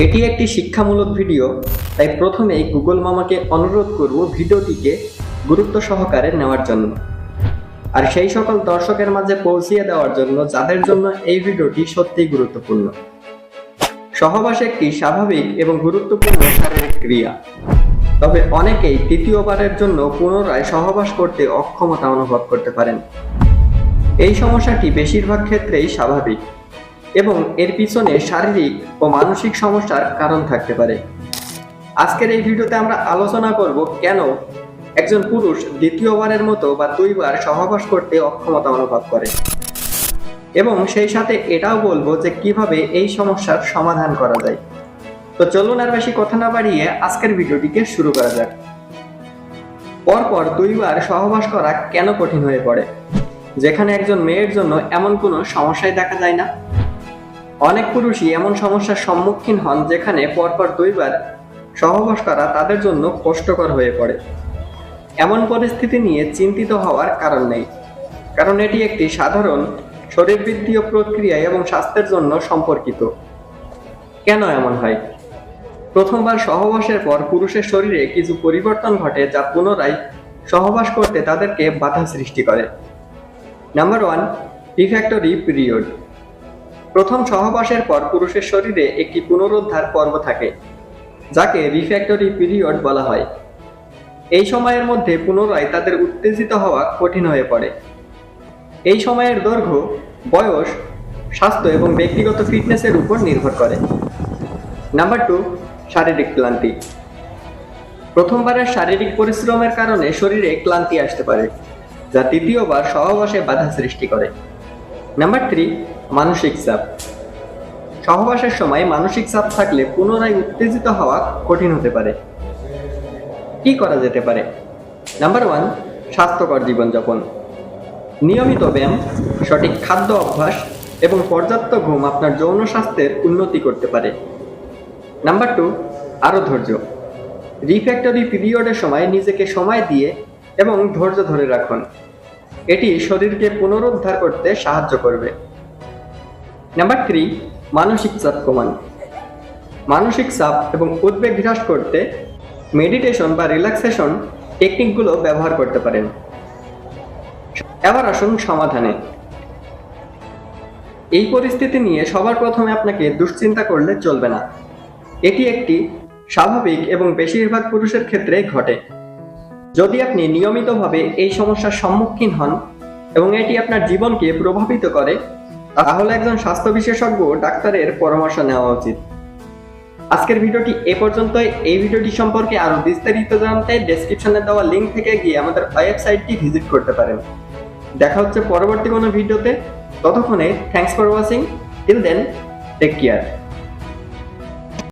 এটি একটি শিক্ষামূলক ভিডিও, তাই প্রথমেই গুগল মামাকে অনুরোধ করব ভিডিওটিকে গুরুত্ব সহকারে নেওয়ার জন্য। আর সেই সকল দর্শকের মাঝে পৌঁছিয়ে দেওয়ার জন্য যাদের জন্য এই ভিডিওটি সত্যিই গুরুত্বপূর্ণ। সহবাস একটি স্বাভাবিক এবং গুরুত্বপূর্ণ শারীরিক ক্রিয়া। তবে অনেকেই তৃতীয়বারের জন্য পুনরায় সহবাস করতে অক্ষমতা অনুভব করতে পারেন। এই সমস্যাটি বেশিরভাগ ক্ষেত্রেই স্বাভাবিক। এবং এর পিছনে শারীরিক ও মানসিক সমস্যার কারণ থাকতে পারে। আজকের এই ভিডিওতে আমরা আলোচনা করব কেন একজন পুরুষ দ্বিতীয়বারের মতো বা দুইবার সহবাস করতে অক্ষমতা অনুভব করে। এবং সেই সাথে এটাও বলব যে কীভাবে এই সমস্যার সমাধান করা যায়। তো চলুন আর বেশি কথা না বাড়িয়ে আজকের ভিডিওটিকে শুরু করা যাক। পরপর দুইবার সহবাস করা কেন কঠিন হয়ে পড়ে? যেখানে একজন মেয়ের জন্য এমন কোনো সমস্যাই দেখা যায় না? অনেক পুরুষই এমন সমস্যার সম্মুখীন হন যেখানে পরপর দুইবার সহবাস করা তাদের জন্য কষ্টকর হয়ে পড়ে। এমন পরিস্থিতি নিয়ে চিন্তিত হওয়ার কারণ নেই, কারণ এটি একটি সাধারণ শরীরবৃত্তীয় প্রক্রিয়া এবং স্বাস্থ্যের জন্য সম্পর্কিত। কেন এমন হয়? প্রথমবার সহবাসের পর পুরুষের শরীরে কিছু পরিবর্তন ঘটে যা পুনরায় সহবাস করতে তাদেরকে বাধা সৃষ্টি করে। নাম্বার ওয়ান রিফ্যাক্টরি পিরিয়ড প্রথম সহবাসের পর পুরুষের শরীরে একটি পুনরুদ্ধার পর্ব থাকে, যাকে রিফ্যাক্টরি পিরিয়ড বলা হয়। এই সময়ের মধ্যে পুনরায় তাদের উত্তেজিত হওয়া কঠিন হয়ে পড়ে। এই সময়ের দৈর্ঘ্য, বয়স, স্বাস্থ্য এবং ব্যক্তিগত ফিটনেসের উপর নির্ভর করে। নাম্বার টু, শারীরিক ক্লান্তি। প্রথমবারের শারীরিক পরিশ্রমের কারণে শরীরে ক্লান্তি আসতে পারে, যা তৃতীয়বার সহবাসে বাধা সৃষ্টি করে। নাম্বার থ্রি মানসিক চাপ। সহবাসের সময় মানসিক চাপ থাকলে পুনরায় উত্তেজিত হওয়া কঠিন হতে পারে। কি করা যেতে পারে? নাম্বার ওয়ান স্বাস্থ্যকর জীবনযাপন। নিয়মিত ব্যায়াম, সঠিক খাদ্য অভ্যাস এবং পর্যাপ্ত ঘুম আপনার যৌন স্বাস্থ্যের উন্নতি করতে পারে। নাম্বার টু আরও ধৈর্য। রিফ্যাক্টরি পিরিয়ডের সময় নিজেকে সময় দিয়ে এবং ধৈর্য ধরে রাখুন। এটি শরীরকে পুনরুদ্ধার করতে সাহায্য করবে। নাম্বার থ্রি মানসিক চাপ কমান। মানসিক চাপ এবং উদ্বেগ হ্রাস করতে মেডিটেশন বা রিল্যাক্সেশন টেকনিকগুলো ব্যবহার করতে পারেন। এবার আসুন সমাধানে। এই পরিস্থিতি নিয়ে সবার প্রথমে আপনাকে দুশ্চিন্তা করলে চলবে না। এটি একটি স্বাভাবিক এবং বেশিরভাগ পুরুষের ক্ষেত্রে ঘটে। যদি আপনি নিয়মিতভাবে এই সমস্যার সম্মুখীন হন এবং এটি আপনার জীবনকে প্রভাবিত করে তাহলে একজন স্বাস্থ্য বিশেষজ্ঞ ডাক্তারের পরামর্শ নেওয়া উচিত। আজকের ভিডিওটি এ পর্যন্ত এই ভিডিওটি সম্পর্কে আরও বিস্তারিত জানতে ডেসক্রিপশনে দেওয়া লিঙ্ক থেকে গিয়ে আমাদের ওয়েবসাইটটি ভিজিট করতে পারেন। দেখা হচ্ছে পরবর্তী কোনো ভিডিওতে। ততক্ষণে thanks for watching till then take care